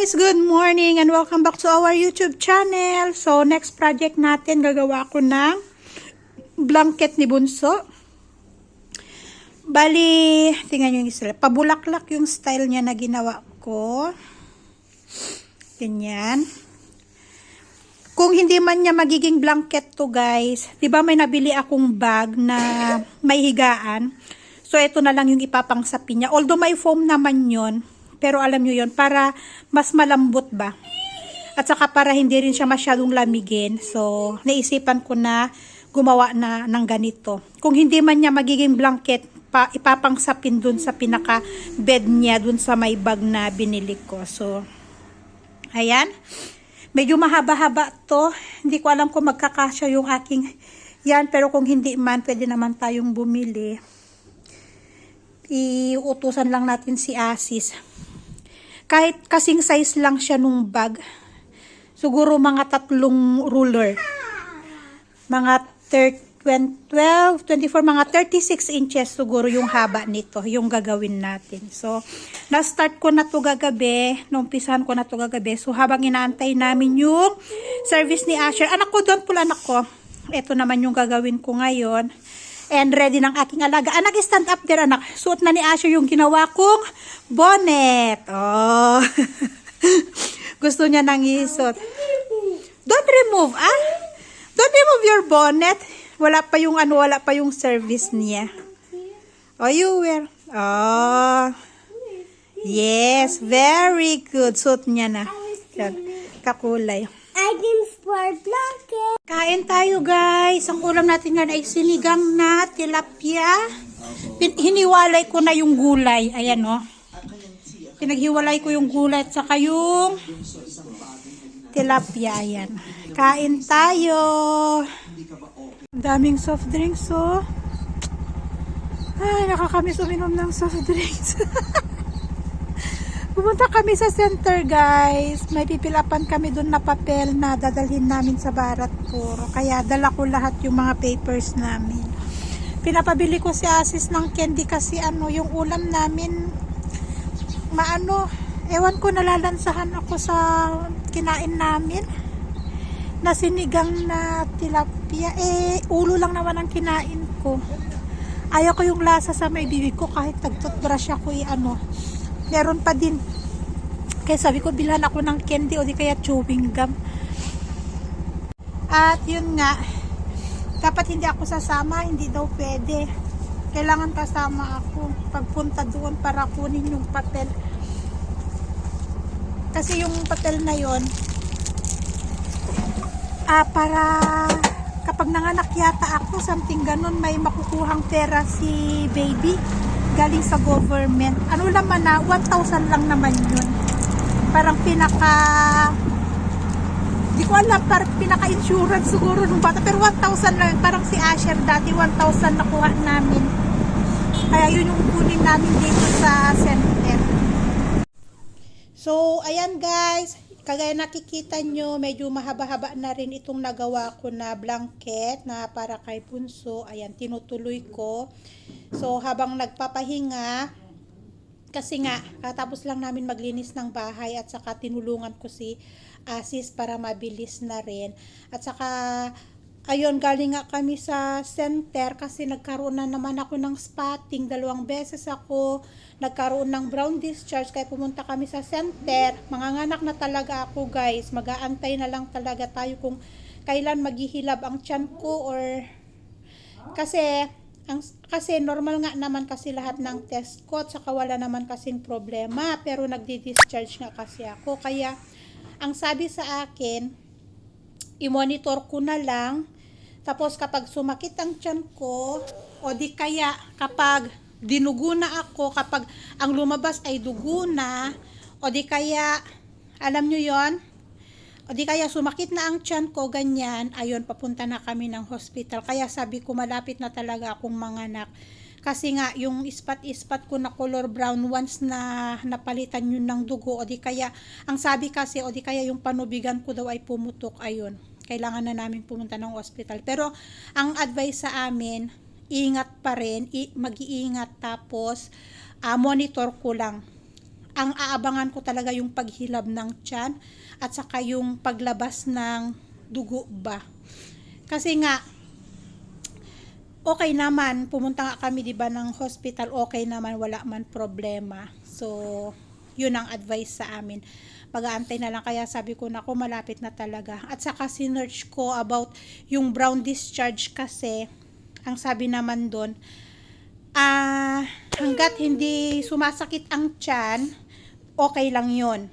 guys! Good morning and welcome back to our YouTube channel. So, next project natin, gagawa ko ng blanket ni Bunso. Bali, tingnan nyo yung isa. Pabulaklak yung style niya na ginawa ko. Ganyan. Kung hindi man niya magiging blanket to guys, di ba may nabili akong bag na may higaan? So, ito na lang yung ipapangsapin niya. Although may foam naman yon pero alam nyo yon para mas malambot ba? At saka para hindi rin siya masyadong lamigin. So, naisipan ko na gumawa na ng ganito. Kung hindi man niya magiging blanket, pa, ipapangsapin dun sa pinaka bed niya, dun sa may bag na binili ko. So, ayan. Medyo mahaba-haba to. Hindi ko alam kung magkakasya yung aking yan. Pero kung hindi man, pwede naman tayong bumili. Iutusan lang natin si Asis. Kahit kasing size lang siya nung bag. Siguro mga tatlong ruler. Mga 30, 12, 24, mga 36 inches siguro yung haba nito, yung gagawin natin. So, na-start ko na to gagabi, numpisahan ko na to gagabi. So, habang inaantay namin yung service ni Asher, anak ko doon pula anak ko. Ito naman yung gagawin ko ngayon. And ready ng aking alaga. Anak, stand up there, anak. Suot na ni Asher yung ginawa kong bonnet. Oh. Gusto niya nang isuot. Don't remove, ah. Don't remove your bonnet. Wala pa yung ano, wala pa yung service niya. Oh, you wear. Oh. Yes, very good. Suot niya na. Kakulay. Items for blanket. Kain tayo guys. Ang ulam natin ngayon ay sinigang na tilapia. Pin- hiniwalay ko na yung gulay. Ayan o. Oh. Pinaghiwalay ko yung gulay at saka yung tilapia. Ayan. Kain tayo. Daming soft drinks oh. Ay, nakakamiss uminom ng soft drinks. Pumunta kami sa center, guys. May pipilapan kami doon na papel na dadalhin namin sa Baratpuro. Kaya dala ko lahat yung mga papers namin. Pinapabili ko si Asis ng candy kasi ano, yung ulam namin maano, ewan ko nalalansahan ako sa kinain namin na sinigang na tilapia. Eh, ulo lang naman ang kinain ko. Ayaw ko yung lasa sa may bibig ko kahit nag-toothbrush ako i-ano. Meron pa din. Kaya sabi ko, bilhan ako ng candy o di kaya chewing gum. At yun nga, dapat hindi ako sasama, hindi daw pwede. Kailangan kasama ako pagpunta doon para kunin yung papel. Kasi yung papel na yon ah, para kapag nanganak yata ako, something ganun, may makukuhang pera si baby galing sa government. Ano naman na, 1,000 lang naman yun. Parang pinaka, di ko alam, parang pinaka-insurance siguro nung bata. Pero 1,000 lang, parang si Asher dati, 1,000 nakuha namin. Kaya yun yung kunin namin dito sa center. So, ayan guys, kagaya nakikita nyo, medyo mahaba-haba na rin itong nagawa ko na blanket na para kay Punso. Ayan, tinutuloy ko. So, habang nagpapahinga, kasi nga, katapos lang namin maglinis ng bahay at saka tinulungan ko si Asis para mabilis na rin. At saka, ayun, galing nga kami sa center kasi nagkaroon na naman ako ng spotting. Dalawang beses ako nagkaroon ng brown discharge kaya pumunta kami sa center. Manganganak na talaga ako guys. Mag-aantay na lang talaga tayo kung kailan maghihilab ang tiyan ko or kasi ang kasi normal nga naman kasi lahat ng test ko at saka wala naman kasing problema pero nagdi-discharge nga kasi ako kaya ang sabi sa akin i-monitor ko na lang tapos kapag sumakit ang tiyan ko o di kaya kapag dinugo na ako kapag ang lumabas ay dugo na o di kaya alam nyo yon o di kaya sumakit na ang tiyan ko ganyan ayun papunta na kami ng hospital. Kaya sabi ko malapit na talaga akong manganak. Kasi nga yung ispat-ispat ko na color brown once na napalitan yun ng dugo o di kaya ang sabi kasi o di kaya yung panubigan ko daw ay pumutok ayun kailangan na namin pumunta ng hospital pero ang advice sa amin ingat pa rin, mag-iingat tapos ah, monitor ko lang. ang aabangan ko talaga yung paghilab ng tiyan at saka yung paglabas ng dugo ba. Kasi nga, okay naman, pumunta nga kami 'di ba ng hospital, okay naman, wala man problema. So, yun ang advice sa amin. Pag-aantay na lang kaya sabi ko nako malapit na talaga. At saka sinearch ko about yung brown discharge kasi ang sabi naman doon ah hanggat hindi sumasakit ang tiyan, okay lang 'yon.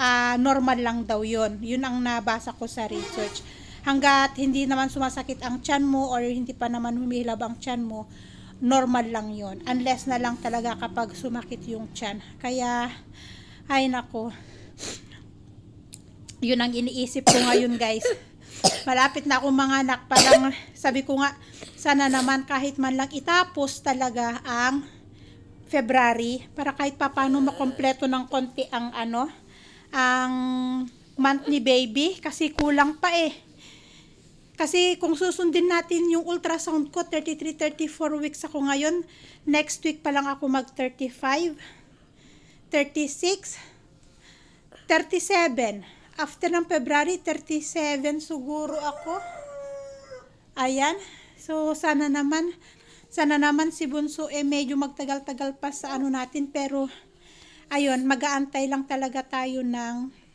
Ah, normal lang daw 'yon. 'Yun ang nabasa ko sa research hanggat hindi naman sumasakit ang tiyan mo or hindi pa naman humihilab ang tiyan mo, normal lang yon Unless na lang talaga kapag sumakit yung tiyan. Kaya, ay nako, yun ang iniisip ko ngayon guys. Malapit na ako mga anak, parang sabi ko nga, sana naman kahit man lang itapos talaga ang February para kahit papano makompleto ng konti ang ano, ang month ni baby kasi kulang pa eh. Kasi kung susundin natin yung ultrasound ko, 33, 34 weeks ako ngayon. Next week pa lang ako mag 35, 36, 37. After ng February, 37 siguro ako. Ayan. So, sana naman, sana naman si Bunso eh medyo magtagal-tagal pa sa ano natin. Pero, ayun, mag-aantay lang talaga tayo ng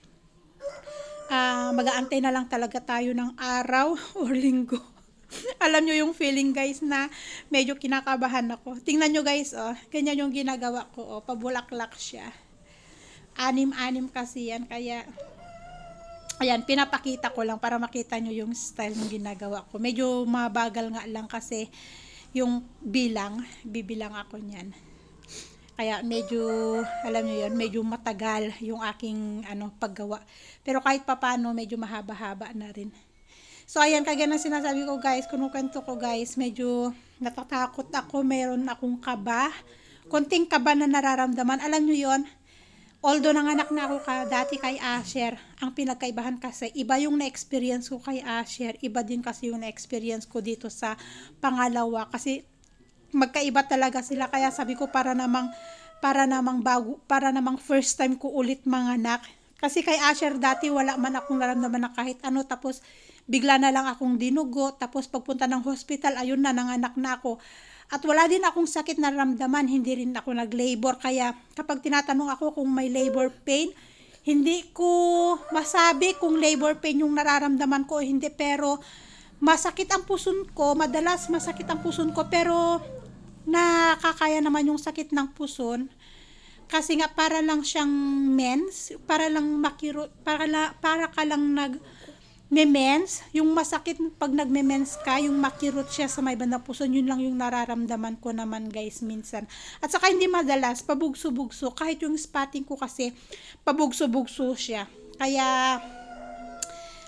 ah mag-aantay na lang talaga tayo ng araw o linggo. Alam nyo yung feeling guys na medyo kinakabahan ako. Tingnan nyo guys, oh, ganyan yung ginagawa ko, oh, pabulaklak siya. Anim-anim kasi yan, kaya Ayan, pinapakita ko lang para makita nyo yung style ng ginagawa ko. Medyo mabagal nga lang kasi yung bilang, bibilang ako niyan. Kaya medyo, alam nyo yun, medyo matagal yung aking ano, paggawa. Pero kahit papano, medyo mahaba-haba na rin. So, ayan, kagaya ng sinasabi ko guys, kunukwento ko guys, medyo natatakot ako, meron akong kaba. Konting kaba na nararamdaman. Alam nyo yon although nanganak na ako ka, dati kay Asher, ang pinagkaibahan kasi, iba yung na-experience ko kay Asher, iba din kasi yung na-experience ko dito sa pangalawa. Kasi magkaiba talaga sila kaya sabi ko para namang para namang bago para namang first time ko ulit manganak kasi kay Asher dati wala man akong naramdaman na kahit ano tapos bigla na lang akong dinugo tapos pagpunta ng hospital ayun na nanganak na ako. At wala din akong sakit na naramdaman hindi rin ako nag-labor. Kaya kapag tinatanong ako kung may labor pain hindi ko masabi kung labor pain yung nararamdaman ko o hindi. Pero masakit ang puson ko madalas masakit ang puson ko pero nakakaya naman yung sakit ng puson. Kasi nga para lang siyang mens, para lang makiro, para, la, para ka lang nag mens, yung masakit pag nagme-mens ka, yung makirot siya sa may bandang puson, yun lang yung nararamdaman ko naman guys minsan. At saka hindi madalas, pabugso-bugso, kahit yung spotting ko kasi, pabugso-bugso siya. Kaya,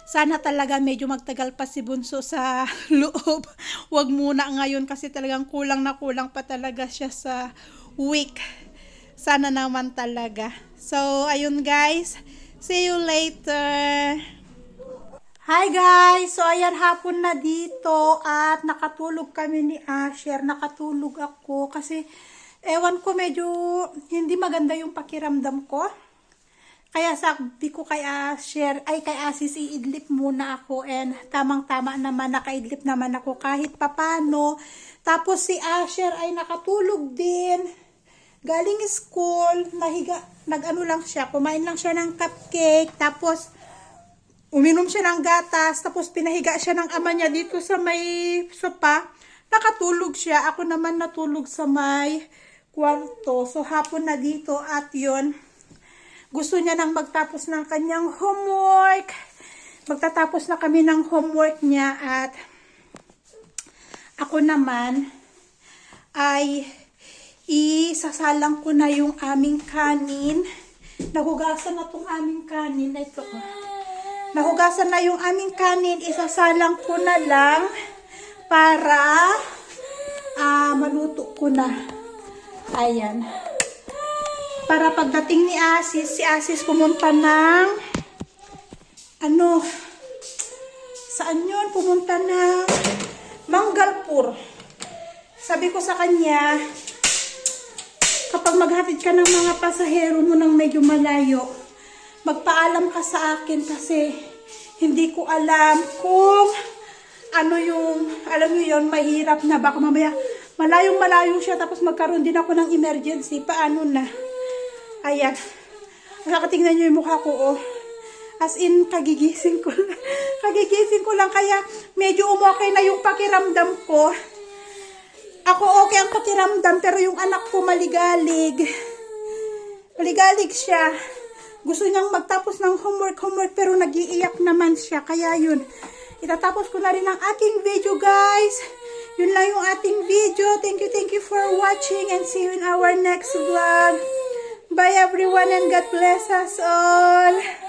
sana talaga medyo magtagal pa si Bunso sa loob. Huwag muna ngayon kasi talagang kulang na kulang pa talaga siya sa week. Sana naman talaga. So, ayun guys. See you later. Hi guys! So, ayan hapon na dito at nakatulog kami ni Asher. Nakatulog ako kasi ewan ko medyo hindi maganda yung pakiramdam ko. Kaya sabi ko kay Asher, ay kay Asis, iidlip muna ako and tamang-tama naman, nakaidlip naman ako kahit papano. Tapos si Asher ay nakatulog din. Galing school, nahiga, nag-ano lang siya, kumain lang siya ng cupcake, tapos uminom siya ng gatas, tapos pinahiga siya ng ama niya dito sa may sopa. Nakatulog siya, ako naman natulog sa may kwarto. So hapon na dito at yon gusto niya nang magtapos ng kanyang homework. Magtatapos na kami ng homework niya at ako naman ay isasalang ko na yung aming kanin. Nahugasan na tong aming kanin. Ito. Nahugasan na yung aming kanin. Isasalang ko na lang para ah maluto ko na. Ayan para pagdating ni Asis, si Asis pumunta ng ano saan yun? Pumunta ng Manggalpur. Sabi ko sa kanya, kapag maghatid ka ng mga pasahero mo ng medyo malayo, magpaalam ka sa akin kasi hindi ko alam kung ano yung, alam niyo yon mahirap na baka mamaya malayong malayo siya tapos magkaroon din ako ng emergency. Paano na? Ayan. Nakakatingnan niyo yung mukha ko, oh. As in, kagigising ko lang. kagigising ko lang. Kaya, medyo umokay na yung pakiramdam ko. Ako okay ang pakiramdam, pero yung anak ko maligalig. Maligalig siya. Gusto niyang magtapos ng homework, homework, pero nagiiyak naman siya. Kaya yun, itatapos ko na rin ang aking video, guys. Yun lang yung ating video. Thank you, thank you for watching and see you in our next vlog. Bye everyone and God bless us all.